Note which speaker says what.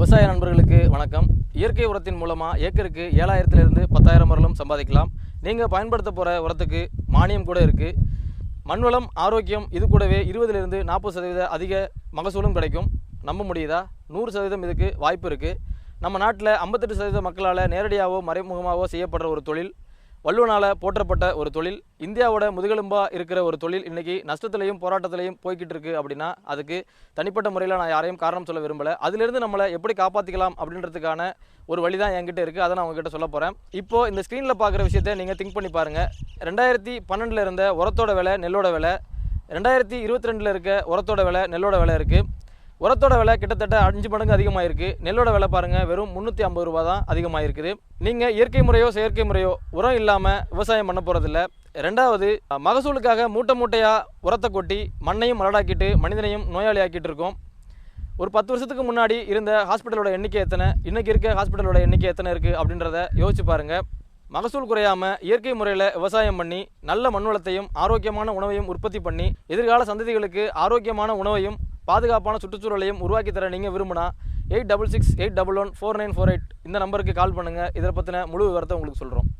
Speaker 1: விவசாய நண்பர்களுக்கு வணக்கம். இயற்கை உரத்தின் மூலமாக ஏக்கருக்கு ஏழாயிரத்துலேருந்து பத்தாயிரம் வரலும் சம்பாதிக்கலாம். நீங்கள் பயன்படுத்த போகிற உரத்துக்கு மானியம் கூட இருக்குது மண்வளம் ஆரோக்கியம் இது கூடவே இருபதுலேருந்து நாற்பது சதவீத அதிக மகசூலும் கிடைக்கும். நம்ப முடியுதா? நூறு சதவீதம் இதுக்கு வாய்ப்பு இருக்குது நம்ம நாட்டில் ஐம்பத்தெட்டு சதவீத மக்களால் நேரடியாகவோ மறைமுகமாகவோ செய்யப்படுற ஒரு தொழில். வள்ளுவனால் போற்றப்பட்ட ஒரு தொழில் இந்தியாவோட முதுகெலும்பாக இருக்கிற ஒரு தொழில் இன்றைக்கி நஷ்டத்துலையும் போராட்டத்திலையும் போய்கிட்டு இருக்குது அப்படின்னா அதுக்கு தனிப்பட்ட முறையில் நான் யாரையும் காரணம் சொல்ல விரும்பலை. அதிலிருந்து நம்மளை எப்படி காப்பாற்றிக்கலாம் அப்படின்றதுக்கான ஒரு வழி தான் என்கிட்ட இருக்குது அதை நான் உங்ககிட்ட சொல்ல போகிறேன் இப்போ இந்த ஸ்க்ரீனில் பார்க்குற விஷயத்தை நீங்கள் திங்க் பண்ணி பாருங்கள் ரெண்டாயிரத்தி பன்னெண்டில் இருந்த உரத்தோட விலை நெல்லோட விலை. ரெண்டாயிரத்தி இருபத்தி ரெண்டில் இருக்க உரத்தோட விலை நெல்லோட விலை இருக்குது உரத்தோட விலை கிட்டத்தட்ட அஞ்சு மடங்கு இருக்குது நெல்லோட விலை பாருங்கள் வெறும் முந்நூற்றி ஐம்பது ரூபா தான் அதிகமாக இருக்குது நீங்கள் இயற்கை முறையோ செயற்கை முறையோ உரம் இல்லாமல் விவசாயம் பண்ண போகிறதில்ல ரெண்டாவது மகசூலுக்காக மூட்டை மூட்டையாக உரத்தை கொட்டி மண்ணையும் மலடாக்கிட்டு மனிதனையும் நோயாளி ஆக்கிட்டு இருக்கோம். ஒரு பத்து வருஷத்துக்கு முன்னாடி இருந்த ஹாஸ்பிட்டலோட எண்ணிக்கை எத்தனை? இன்றைக்கி இருக்க ஹாஸ்பிட்டலோட எண்ணிக்கை எத்தனை இருக்குது அப்படின்றத யோசிச்சு பாருங்கள் மகசூல் குறையாமல் இயற்கை முறையில் விவசாயம் பண்ணி நல்ல மண்வளத்தையும் ஆரோக்கியமான உணவையும் உற்பத்தி பண்ணி எதிர்கால சந்ததிகளுக்கு ஆரோக்கியமான உணவையும் பாதுகாப்பான சுற்றுச்சூழலையும் உருவாக்கி தர நீங்கள் விரும்பினா eight double six eight double one four nine four eight இந்த நம்பருக்கு கால் பண்ணுங்கள் இதை பற்றின முழு விவரத்தை உங்களுக்கு சொல்கிறோம்